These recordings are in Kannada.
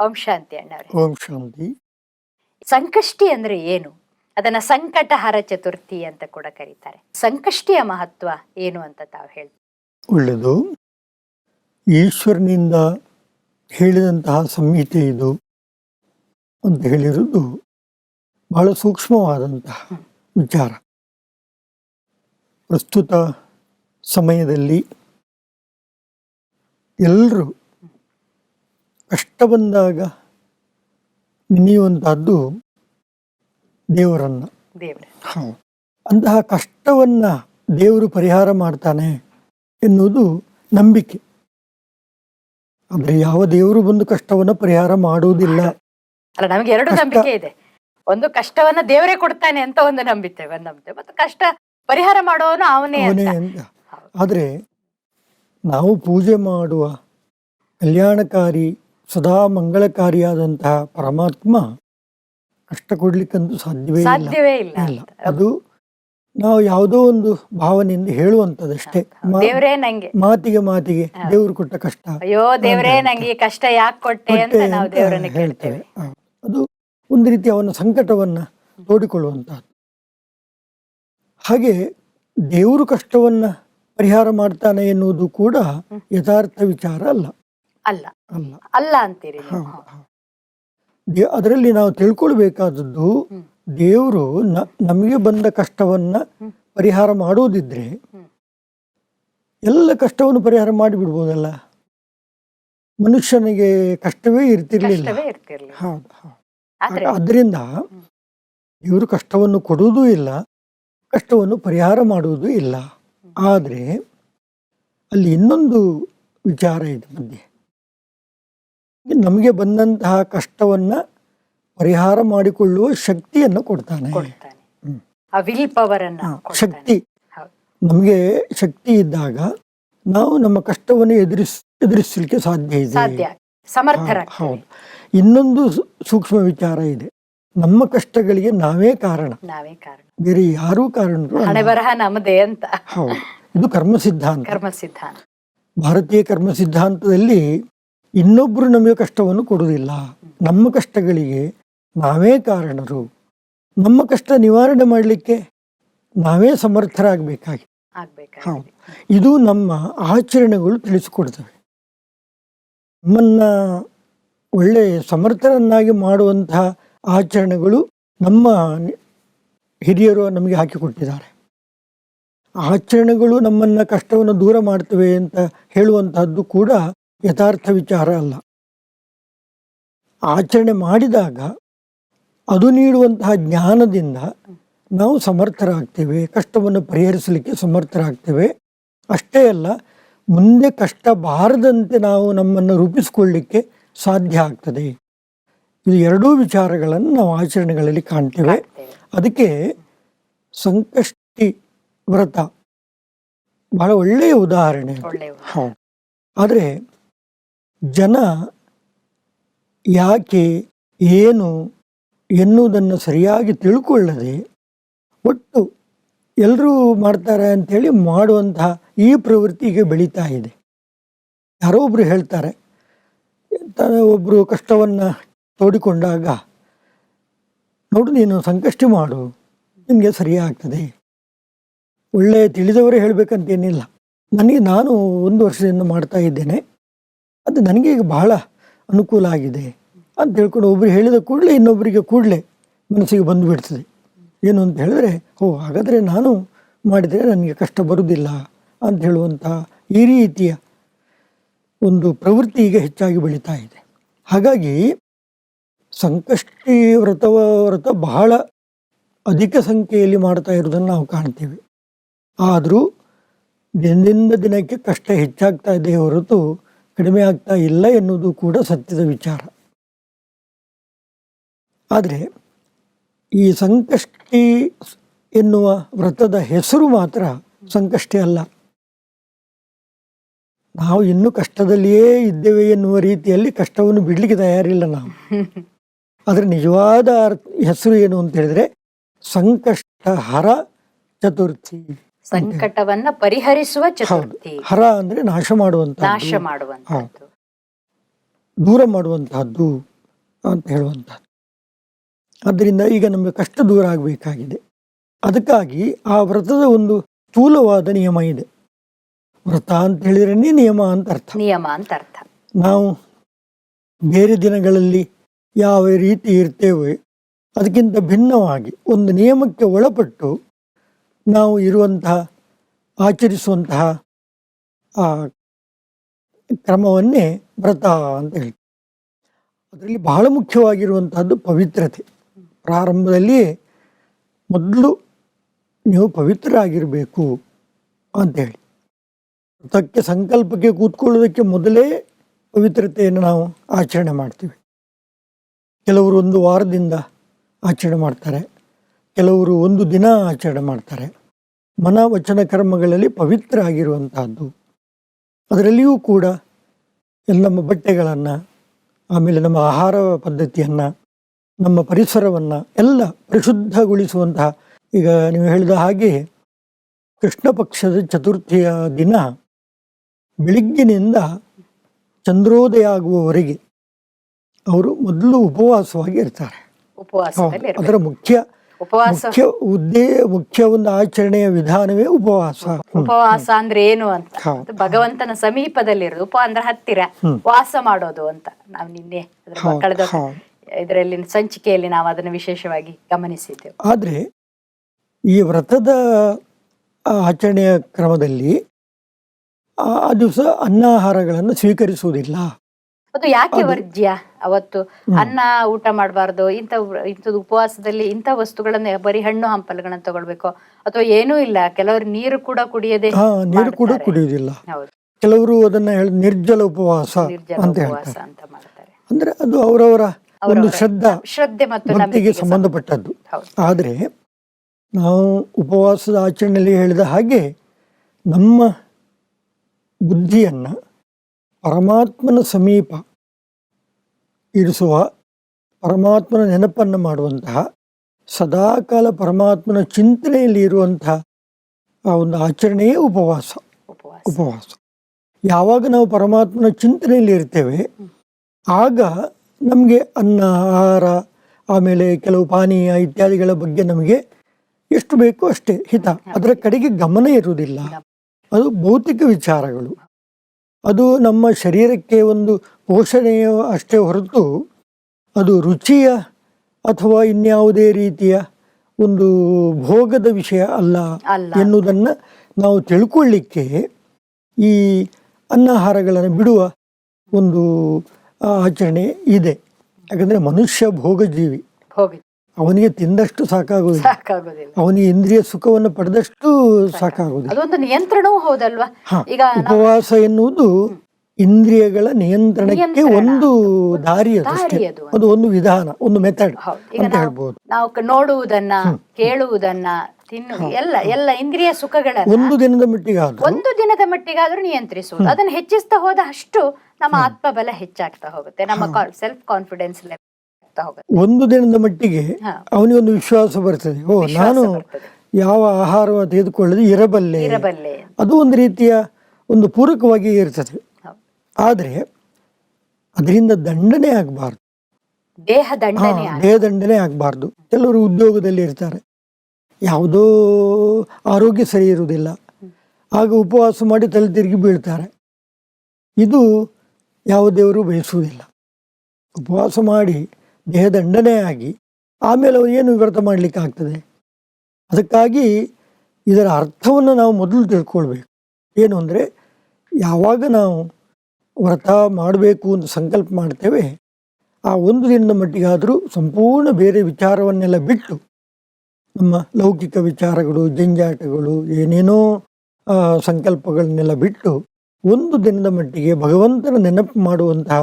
ಓಂ ಶಾಂತಿ ಅಣ್ಣವ್ರೆ. ಓಂ ಶಾಂತಿ. ಸಂಕಷ್ಟಿ ಅಂದ್ರೆ ಏನು? ಅದನ್ನ ಸಂಕಟಹರ ಚತುರ್ಥಿ ಅಂತ ಕೂಡ ಕರೀತಾರೆ. ಸಂಕಷ್ಟಿಯ ಮಹತ್ವ ಏನು ಅಂತ ತಾವು ಹೇಳಿ ಒಳ್ಳೆಯದು ಈಶ್ವರನಿಂದ ಹೇಳಿದಂತಹ ಸಂಹಿತೆ ಇದು ಅಂತ ಹೇಳಿರುವುದು ಬಹಳ ಸೂಕ್ಷ್ಮವಾದಂತಹ ವಿಚಾರ. ಪ್ರಸ್ತುತ ಸಮಯದಲ್ಲಿ ಎಲ್ಲರೂ ಕಷ್ಟ ಬಂದಾಗ ನೆನೆಯುವಂತಹದ್ದು ದೇವರನ್ನ. ದೇವ್ರ. ಅಂತಹ ಕಷ್ಟವನ್ನ ದೇವರು ಪರಿಹಾರ ಮಾಡ್ತಾನೆ ಎನ್ನುವುದು ನಂಬಿಕೆ. ಆದರೆ ಯಾವ ದೇವರು ಬಂದು ಕಷ್ಟವನ್ನ ಪರಿಹಾರ ಮಾಡುವುದಿಲ್ಲ. ಅಲ್ಲ ನಮಗೆ ಎರಡು ನಂಬಿಕೆ ಇದೆ. ಒಂದು ಕಷ್ಟವನ್ನ ದೇವರೇ ಕೊಡ್ತಾನೆ ಅಂತ ಒಂದು ನಂಬಿತೆ ಒಂದು ನಂಬಿತೆ ಮತ್ತು ಕಷ್ಟ ಪರಿಹಾರ ಮಾಡೋನು ಅವನೇ ಆದರೆ ನಾವು ಪೂಜೆ ಮಾಡುವ ಕಲ್ಯಾಣಕಾರಿ ಸದಾ ಮಂಗಳಕಾರಿಯಾದಂತಹ ಪರಮಾತ್ಮ ಕಷ್ಟ ಕೊಡ್ಲಿಕ್ಕಂತೂ ಸಾಧ್ಯವೇ ಇಲ್ಲ. ಸಾಧ್ಯವೇ ಇಲ್ಲ. ಇಲ್ಲ. ಅದು ನಾವು ಯಾವುದೋ ಒಂದು ಭಾವನೆಯಿಂದ ಹೇಳುವಂತದಷ್ಟೇ ದೇವರೇ ನಂಗೆ. ಮಾತಿಗೆ ಮಾತಿಗೆ ದೇವರು ಕೊಟ್ಟ ಕಷ್ಟ. ಅಯ್ಯೋ ದೇವ್ರೇ ನಂಗೆ ಈ ಕಷ್ಟ ಯಾಕೆ ಕೊಟ್ಟೆ ಅಂತ ನಾವು ದೇವರನ್ನ ಹೇಳ್ತೇವೆ. ಕೇಳ್ತೇವೆ. ಅದು ಒಂದು ರೀತಿ ಅವನ ಸಂಕಟವನ್ನ ತೋಡಿಕೊಳ್ಳುವಂತಹದ್ದು ಹಾಗೆ ದೇವರು ಕಷ್ಟವನ್ನ ಪರಿಹಾರ ಮಾಡ್ತಾನೆ ಎನ್ನುವುದು ಕೂಡ ಯಥಾರ್ಥ ವಿಚಾರ ಅಲ್ಲ. ಅಲ್ಲ. ಅಲ್ಲ. ಅಲ್ಲ ಅಂತೀರಿ ನೀವು. ಹೌದು, ಹೌದು. ದೇ- ಅದರಲ್ಲಿ ನಾವು ತಿಳ್ಕೊಳ್ಬೇಕಾದದ್ದು ದೇವರು ನ- ನಮಗೆ ಬಂದ ಕಷ್ಟವನ್ನ ಪರಿಹಾರ ಮಾಡುವುದಿದ್ರೆ ಹ್ಮ್. ಎಲ್ಲ ಕಷ್ಟವನ್ನು ಪರಿಹಾರ ಮಾಡಿಬಿಡ್ಬೋದಲ್ಲ? ಮನುಷ್ಯನಿಗೆ ಕಷ್ಟವೇ ಇರ್ತಿರ್ಲಿಲ್ಲ. ಕಷ್ಟವೇ ಇರ್ತಿರ್ಲಿಲ್ಲ. ಹೌದು ಹೌದು. ಆದ್ರೆ ಅದರಿಂದ ಇವರು ಕಷ್ಟವನ್ನು ಕೊಡುವುದೂ ಇಲ್ಲ ಕಷ್ಟವನ್ನು ಪರಿಹಾರ ಮಾಡುವುದೂ ಇಲ್ಲ. ಆದರೆ ಅಲ್ಲಿ ಇನ್ನೊಂದು ವಿಚಾರ ಇದೆ ಮಧ್ಯೆ. ನಮಗೆ ಬಂದಂತಹ ಕಷ್ಟವನ್ನ ಪರಿಹಾರ ಮಾಡಿಕೊಳ್ಳುವ ಶಕ್ತಿಯನ್ನು ಕೊಡ್ತಾನೆ. ಕೊಡ್ತಾನೆ. ಆ ವಿಲ್ ಪವರ್ ಅನ್ನ ಹಾ, ಶಕ್ತಿ. ನಮಗೆ ಶಕ್ತಿ ಇದ್ದಾಗ ನಾವು ನಮ್ಮ ಕಷ್ಟವನ್ನು ಎದುರಿಸ್ ಎದುರಿಸಲಿಕ್ಕೆ ಸಾಧ್ಯ ಇದೆ. ಸಾಧ್ಯ. ಹೌದು, ಹೌದು. ಇನ್ನೊಂದು ಸೂಕ್ಷ್ಮ ವಿಚಾರ ಇದೆ. ನಮ್ಮ ಕಷ್ಟಗಳಿಗೆ ನಾವೇ ಕಾರಣ. ನಾವೇ ಕಾರಣ. ಬೇರೆ ಯಾರೂ ಕಾರಣ ಅಲ್ಲ. ಹಣೆ ಬರಹ ನಮ್ಮದೇ ಅಂತ. ಹೌದು. ಇದು ಕರ್ಮ ಸಿದ್ಧಾಂತ ಕರ್ಮ ಸಿದ್ಧಾಂತ ಭಾರತೀಯ ಕರ್ಮ ಸಿದ್ಧಾಂತದಲ್ಲಿ ಇನ್ನೊಬ್ರು ನಮಗೆ ಕಷ್ಟವನ್ನು ಕೊಡುವುದಿಲ್ಲ. ನಮ್ಮ ಕಷ್ಟಗಳಿಗೆ ನಾವೇ ಕಾರಣರು. ನಮ್ಮ ಕಷ್ಟ ನಿವಾರಣೆ ಮಾಡಲಿಕ್ಕೆ ನಾವೇ ಸಮರ್ಥರಾಗಬೇಕಾಗಿ. ಹೌದು. ಇದು ನಮ್ಮ ಆಚರಣೆಗಳು ತಿಳಿಸಿಕೊಡ್ತವೆ. ನಮ್ಮನ್ನ ಒಳ್ಳೆ ಸಮರ್ಥರನ್ನಾಗಿ ಮಾಡುವಂತಹ ಆಚರಣೆಗಳು ನಮ್ಮ ಹಿರಿಯರು ನಮಗೆ ಹಾಕಿಕೊಟ್ಟಿದ್ದಾರೆ ಆಚರಣೆಗಳು ನಮ್ಮನ್ನ ಕಷ್ಟವನ್ನು ದೂರ ಮಾಡ್ತವೆ ಅಂತ ಹೇಳುವಂತಹದ್ದು ಕೂಡ ಯಥಾರ್ಥ ವಿಚಾರ ಅಲ್ಲ. ಆಚರಣೆ ಮಾಡಿದಾಗ ಅದು ನೀಡುವಂತಹ ಜ್ಞಾನದಿಂದ ನಾವು ಸಮರ್ಥರಾಗ್ತೇವೆ ಕಷ್ಟವನ್ನು ಪರಿಹರಿಸಲಿಕ್ಕೆ ಸಮರ್ಥರಾಗ್ತೇವೆ. ಅಷ್ಟೇ ಅಲ್ಲ ಮುಂದೆ ಕಷ್ಟ ಬಾರದಂತೆ ನಾವು ನಮ್ಮನ್ನು ರೂಪಿಸಿಕೊಳ್ಳಿಕ್ಕೆ ಸಾಧ್ಯ ಆಗ್ತದೆ. ಇದು ಎರಡೂ ವಿಚಾರಗಳನ್ನು ನಾವು ಆಚರಣೆಗಳಲ್ಲಿ ಕಾಣ್ತೇವೆ. ಅದಕ್ಕೆ ಸಂಕಷ್ಟಿ ವ್ರತ ಬಹಳ ಒಳ್ಳೆಯ ಉದಾಹರಣೆ ಆದರೆ ಜನ ಯಾಕೆ ಏನು ಎನ್ನುವುದನ್ನು ಸರಿಯಾಗಿ ತಿಳ್ಕೊಳ್ಳದೆ ಒಟ್ಟು ಎಲ್ಲರೂ ಮಾಡ್ತಾರೆ ಅಂಥೇಳಿ ಮಾಡುವಂತಹ ಈ ಪ್ರವೃತ್ತಿಗೆ ಬೆಳೀತಾ ಇದೆ. ಯಾರೋ ಒಬ್ಬರು ಹೇಳ್ತಾರೆ, ತಾನೇ ಒಬ್ಬರು ಕಷ್ಟವನ್ನು ತೋಡಿಕೊಂಡಾಗ, ನೋಡು ನೀನು ಸಂಕಷ್ಟಿ ಮಾಡು, ನಿಮಗೆ ಸರಿಯಾಗ್ತದೆ. ಒಳ್ಳೆಯ ತಿಳಿದವರೇ ಹೇಳಬೇಕಂತೇನಿಲ್ಲ. ನನಗೆ ನಾನು ಒಂದು ವರ್ಷದಿಂದ ಮಾಡ್ತಾ ಇದ್ದೇನೆ. ಅದು ನನಗೆ ಈಗ ಬಹಳ ಅನುಕೂಲ ಆಗಿದೆ ಅಂತ ಹೇಳ್ಕೊಂಡು ಒಬ್ರು ಹೇಳಿದ ಕೂಡಲೇ ಇನ್ನೊಬ್ಬರಿಗೆ ಕೂಡಲೇ ಮನಸ್ಸಿಗೆ ಬಂದು ಬಿಡ್ತದೆ. ಏನು ಅಂತ ಹೇಳಿದ್ರೆ, ಓ, ಹಾಗಾದರೆ ನಾನು ಮಾಡಿದರೆ ನನಗೆ ಕಷ್ಟ ಬರುವುದಿಲ್ಲ ಅಂತ ಹೇಳುವಂಥ ಈ ರೀತಿಯ ಒಂದು ಪ್ರವೃತ್ತಿ ಈಗ ಹೆಚ್ಚಾಗಿ ಬೆಳೀತಾ ಇದೆ. ಹಾಗಾಗಿ ಸಂಕಷ್ಟಿ ವ್ರತವ ವ್ರತ ಬಹಳ ಅಧಿಕ ಸಂಖ್ಯೆಯಲ್ಲಿ ಮಾಡ್ತಾ ಇರೋದನ್ನು ನಾವು ಕಾಣ್ತೀವಿ. ಆದರೂ ದಿನದಿಂದ ದಿನಕ್ಕೆ ಕಷ್ಟ ಹೆಚ್ಚಾಗ್ತಾ ಇದೆ ಹೊರತು ಕಡಿಮೆ ಆಗ್ತಾ ಇಲ್ಲ ಎನ್ನುವುದು ಕೂಡ ಸತ್ಯದ ವಿಚಾರ. ಆದರೆ ಈ ಸಂಕಷ್ಟಿ ಎನ್ನುವ ವ್ರತದ ಹೆಸರು ಮಾತ್ರ ಸಂಕಷ್ಟಿ ಅಲ್ಲ. ನಾವು ಇನ್ನೂ ಕಷ್ಟದಲ್ಲಿಯೇ ಇದ್ದೇವೆ ಎನ್ನುವ ರೀತಿಯಲ್ಲಿ ಕಷ್ಟವನ್ನು ಬಿಡಲಿಕ್ಕೆ ತಯಾರಿಲ್ಲ ನಾವು. ಆದರೆ ನಿಜವಾದ ಹೆಸರು ಏನು ಅಂತ ಹೇಳಿದ್ರೆ ಸಂಕಷ್ಟ ಹರ ಚತುರ್ಥಿ. ಸಂಕಟವನ್ನ ಪರಿಹರಿಸುವ ಚತುರ್ಥಿ. ಹರ ಅಂದ್ರೆ ನಾಶ ಮಾಡುವಂತ ನಾಶ ಮಾಡುವಂತದ್ದು ದೂರ ಮಾಡುವಂತಹದ್ದು ಅಂತ ಹೇಳುವಂತಹದ್ದು. ಆದ್ದರಿಂದ ಈಗ ನಮಗೆ ಕಷ್ಟ ದೂರ ಆಗಬೇಕಾಗಿದೆ. ಅದಕ್ಕಾಗಿ ಆ ವ್ರತದ ಒಂದು ಸ್ಥೂಲವಾದ ನಿಯಮ ಇದೆ. ವ್ರತ ಅಂತ ಹೇಳಿದ್ರೆ ನಿಯಮ ಅಂತ ಅರ್ಥ. ನಿಯಮ ಅಂತ ಅರ್ಥ. ನಾವು ಬೇರೆ ದಿನಗಳಲ್ಲಿ ಯಾವ ರೀತಿ ಇರ್ತೇವೆ ಅದಕ್ಕಿಂತ ಭಿನ್ನವಾಗಿ ಒಂದು ನಿಯಮಕ್ಕೆ ಒಳಪಟ್ಟು ನಾವು ಇರುವಂತಹ, ಆಚರಿಸುವಂತಹ, ಆ, ಕ್ರಮವನ್ನೇ ವ್ರತ ಅಂತ ಹೇಳ್ತೀವಿ. ಅದರಲ್ಲಿ ಬಹಳ ಮುಖ್ಯವಾಗಿರುವಂತಹದ್ದು ಪವಿತ್ರತೆ. ಪ್ರಾರಂಭದಲ್ಲಿ ಮೊದಲು ನೀವು ಪವಿತ್ರರಾಗಿರಬೇಕು ಅಂತೇಳಿ ವ್ರತಕ್ಕೆ ಸಂಕಲ್ಪಕ್ಕೆ ಕೂತ್ಕೊಳ್ಳೋದಕ್ಕೆ ಮೊದಲೇ ಪವಿತ್ರತೆಯನ್ನು ನಾವು ಆಚರಣೆ ಮಾಡ್ತೀವಿ. ಕೆಲವರು ಒಂದು ವಾರದಿಂದ ಆಚರಣೆ ಮಾಡ್ತಾರೆ. ಕೆಲವರು ಒಂದು ದಿನ ಆಚರಣೆ ಮಾಡ್ತಾರೆ. ಮನ ವಚನ ಕರ್ಮಗಳಲ್ಲಿ ಪವಿತ್ರ ಆಗಿರುವಂತಹದ್ದು ಅದರಲ್ಲಿಯೂ ಕೂಡ ನಮ್ಮ ಬಟ್ಟೆಗಳನ್ನು ಆಮೇಲೆ ನಮ್ಮ ಆಹಾರ ಪದ್ಧತಿಯನ್ನು ನಮ್ಮ ಪರಿಸರವನ್ನು ಎಲ್ಲ ಪರಿಶುದ್ಧಗೊಳಿಸುವಂತಹ ಈಗ ನೀವು ಹೇಳಿದ ಹಾಗೆ ಕೃಷ್ಣ ಪಕ್ಷದ ಚತುರ್ಥಿಯ ದಿನ ಬೆಳಿಗ್ಗಿನಿಂದ ಚಂದ್ರೋದಯ ಆಗುವವರೆಗೆ ಅವರು ಮೊದಲು ಉಪವಾಸವಾಗಿ ಇರ್ತಾರೆ. ಅದರ ಮುಖ್ಯ ಉಪವಾಸ. ಮುಖ್ಯ ಉದ್ದೇ ಮುಖ್ಯ ಒಂದು ಆಚರಣೆಯ ವಿಧಾನವೇ ಉಪವಾಸ. ಉಪವಾಸ ಅಂದ್ರೆ ಏನು ಅಂತ. ಭಗವಂತನ ಸಮೀಪದಲ್ಲಿರೋದು. ಉಪ ಅಂದ್ರೆ ಹತ್ತಿರ. ವಾಸ ಮಾಡೋದು ಅಂತ ನಾವು ನಿನ್ನೆ ಕಳೆದ. ಇದರಲ್ಲಿ ಸಂಚಿಕೆಯಲ್ಲಿ ನಾವು ಅದನ್ನ ವಿಶೇಷವಾಗಿ ಗಮನಿಸಿದ್ದೇವೆ. ಆದ್ರೆ ಈ ವ್ರತದ ಆಚರಣೆಯ ಕ್ರಮದಲ್ಲಿ ಆ ದಿವಸ ಅನ್ನಾಹಾರಗಳನ್ನು ಸ್ವೀಕರಿಸುವುದಿಲ್ಲ. ಅದು ಯಾಕೆ ವರ್ಜ್ಯ? ಅವತ್ತು ಅನ್ನ ಊಟ ಮಾಡಬಾರ್ದು ಇಂಥ ಇಂಥದ್ದು ಉಪವಾಸದಲ್ಲಿ ಇಂಥ ವಸ್ತುಗಳನ್ನ ಬರೀ ಹಣ್ಣು ಹಂಪಲುಗಳನ್ನ ತಗೊಳ್ಬೇಕು. ಅಥವಾ ಏನೂ ಇಲ್ಲ ಕೆಲವರು ನೀರು ಕೂಡ ಕುಡಿಯದೆ ನೀರು ಕೂಡ ಕುಡಿಯೋದಿಲ್ಲ ಕುಡಿಯುವುದಿಲ್ಲ ಕೆಲವರು ಅದನ್ನ ಹೇಳಿ ನಿರ್ಜಲ ಉಪವಾಸ ಅಂತ ಉಪವಾಸ ಹೇಳ್ತಾರೆ ಅಂತ ಮಾಡ್ತಾರೆ. ಅಂದ್ರೆ ಅದು ಅವರವರ ಒಂದು ಶ್ರದ್ಧಾ ಶ್ರದ್ಧೆ ಮತ್ತು ಭಕ್ತಿಗೆ ಸಂಬಂಧಪಟ್ಟದ್ದು. ಆದರೆ ನಾವು ಉಪವಾಸದ ಆಚರಣೆಯಲ್ಲಿ ಹೇಳಿದ ಹಾಗೆ ನಮ್ಮ ಬುದ್ಧಿಯನ್ನು ಪರಮಾತ್ಮನ ಸಮೀಪ ಇರಿಸುವ ಪರಮಾತ್ಮನ ನೆನಪನ್ನು ಮಾಡುವಂತಹ ಸದಾಕಾಲ ಪರಮಾತ್ಮನ ಚಿಂತನೆಯಲ್ಲಿ ಇರುವಂತಹ ಆ ಒಂದು ಆಚರಣೆಯೇ ಉಪವಾಸ. ಉಪವಾಸ. ಯಾವಾಗ ನಾವು ಪರಮಾತ್ಮನ ಚಿಂತನೆಯಲ್ಲಿ ಇರ್ತೇವೆ ಆಗ ನಮಗೆ ಅನ್ನ ಆಹಾರ ಆಮೇಲೆ ಕೆಲವು ಪಾನೀಯ ಇತ್ಯಾದಿಗಳ ಬಗ್ಗೆ ನಮಗೆ ಎಷ್ಟು ಬೇಕೋ ಅಷ್ಟೇ ಹಿತ. ಅದರ ಕಡೆಗೆ ಗಮನ ಇರುವುದಿಲ್ಲ. ಅದು ಭೌತಿಕ ವಿಚಾರಗಳು. ಅದು ನಮ್ಮ ಶರೀರಕ್ಕೆ ಒಂದು ಪೋಷಣೆಯ ಅಷ್ಟೇ ಹೊರತು ಅದು ರುಚಿಯ ಅಥವಾ ಇನ್ಯಾವುದೇ ರೀತಿಯ ಒಂದು ಭೋಗದ ವಿಷಯ ಅಲ್ಲ ಎನ್ನುವುದನ್ನು ನಾವು ತಿಳ್ಕೊಳ್ಳಿಕ್ಕೆ ಈ ಅನ್ನಾಹಾರಗಳನ್ನು ಬಿಡುವ ಒಂದು ಆಚರಣೆ ಇದೆ. ಯಾಕಂದರೆ ಮನುಷ್ಯ ಭೋಗಜೀವಿ. ಅವನಿಗೆ ತಿಂದಷ್ಟು ಸಾಕಾಗೋದಿಲ್ಲ. ಅವನಿಗೆ ಇಂದ್ರಿಯ ಸುಖವನ್ನು ಪಡೆದಷ್ಟು ಸಾಕಾಗುವುದಿಲ್ಲ ಅದೊಂದು ನಿಯಂತ್ರಣವೂ ಹೌದಲ್ವಾ? ಈಗ ಉಪವಾಸ ಎನ್ನುವುದು ಇಂದ್ರಿಯಗಳ ನಿಯಂತ್ರಣಕ್ಕೆ ನಿಯಂತ್ರಣ. ಒಂದು ದಾರಿ ಅದು ಒಂದು ವಿಧಾನ ಒಂದು ಮೆಥಡ್ ಅಂತ ನಾವು ಹೇಳ್ಬೋದು. ನಾವು ನೋಡುವುದನ್ನ ಕೇಳುವುದನ್ನ ತಿನ್ನು ಎಲ್ಲ ಎಲ್ಲ ಇಂದ್ರಿಯ ಸುಖಗಳನ್ನ ಒಂದು ದಿನದ ಮಟ್ಟಿಗೆ ಆದ್ರೂ ಒಂದು ದಿನದ ಮಟ್ಟಿಗಾದ್ರೂ ನಿಯಂತ್ರಿಸುವುದು. ಅದನ್ನ ಹೆಚ್ಚಿಸ್ತಾ ಹೋದ ಅಷ್ಟು ನಮ್ಮ ಆತ್ಮಬಲ ಹೆಚ್ಚಾಗ್ತಾ ಹೋಗುತ್ತೆ. ನಮ್ಮ ಸೆಲ್ಫ್ ಕಾನ್ಫಿಡೆನ್ಸ್ ಆಗ್ತಾ ಹೋಗುತ್ತೆ ಒಂದು ದಿನದ ಮಟ್ಟಿಗೆ ಅವನಿಗೆ ಒಂದು ವಿಶ್ವಾಸ ಬರ್ತದೆ. ಓ ನಾನು ಯಾವ ಆಹಾರವನ್ನು ತೆಗೆದುಕೊಳ್ಳದೆ ಇರಬಲ್ಲೆ? ಇರಬಲ್ಲೆ. ಅದು ಒಂದು ರೀತಿಯ ಒಂದು ಪೂರಕವಾಗಿ ಇರ್ತದೆ. ಆದ್ರೆ ಅದರಿಂದ ದಂಡನೆ ಆಗಬಾರ್ದು. ದೇಹ ದಂಡನೆ ಆಗಬಾರ್ದು. ಕೆಲವರು ಉದ್ಯೋಗದಲ್ಲಿ ಇರ್ತಾರೆ. ಯಾವುದೋ ಆರೋಗ್ಯ ಸರಿ ಇರುವುದಿಲ್ಲ. ಆಗ ಉಪವಾಸ ಮಾಡಿ ತಲೆ ತಿರುಗಿ ಬೀಳ್ತಾರೆ. ಇದು ಯಾವ ದೇವರು ಬಯಸುವುದಿಲ್ಲ. ಉಪವಾಸ ಮಾಡಿ ದೇಹ ದಂಡನೆ ಆಗಿ ಆಮೇಲೆ ಅವ್ರು ಏನು ವ್ರತ ಮಾಡಲಿಕ್ಕೆ ಆಗ್ತದೆ? ಅದಕ್ಕಾಗಿ ಇದರ ಅರ್ಥವನ್ನು ನಾವು ಮೊದಲು ತಿಳ್ಕೊಳ್ಬೇಕು. ಏನು ಅಂದರೆ, ಯಾವಾಗ ನಾವು ವ್ರತ ಮಾಡಬೇಕು ಅಂತ ಸಂಕಲ್ಪ ಮಾಡ್ತೇವೆ, ಆ ಒಂದು ದಿನದ ಮಟ್ಟಿಗಾದರೂ ಸಂಪೂರ್ಣ ಬೇರೆ ವಿಚಾರವನ್ನೆಲ್ಲ ಬಿಟ್ಟು, ನಮ್ಮ ಲೌಕಿಕ ವಿಚಾರಗಳು, ಜಂಜಾಟಗಳು, ಏನೇನೋ ಸಂಕಲ್ಪಗಳನ್ನೆಲ್ಲ ಬಿಟ್ಟು ಒಂದು ದಿನದ ಮಟ್ಟಿಗೆ ಭಗವಂತನ ನೆನಪು ಮಾಡುವಂತಹ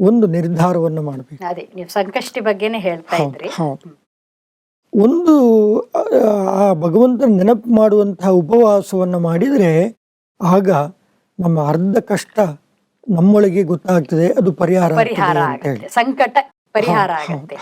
ಒಂದು ನಿರ್ಧಾರವನ್ನು ಮಾಡಬೇಕು. ಅದೇ ನೀವು ಸಂಕಷ್ಟಿ ಬಗ್ಗೆನೇ ಹೇಳ್ತಾ ಇದ್ರಿ. ಒಂದು ಆ, ಭಗವಂತನ ನೆನಪು ಮಾಡುವಂತಹ ಉಪವಾಸವನ್ನು ಮಾಡಿದರೆ ಆಗ ನಮ್ಮ ಅರ್ಧ ಕಷ್ಟ ನಮ್ಮೊಳಗೆ ಗೊತ್ತಾಗ್ತದೆ ಅದು ಪರಿಹಾರ ಸಂಕಟ ಪರಿಹಾರ ಆಗತ್ತೆ.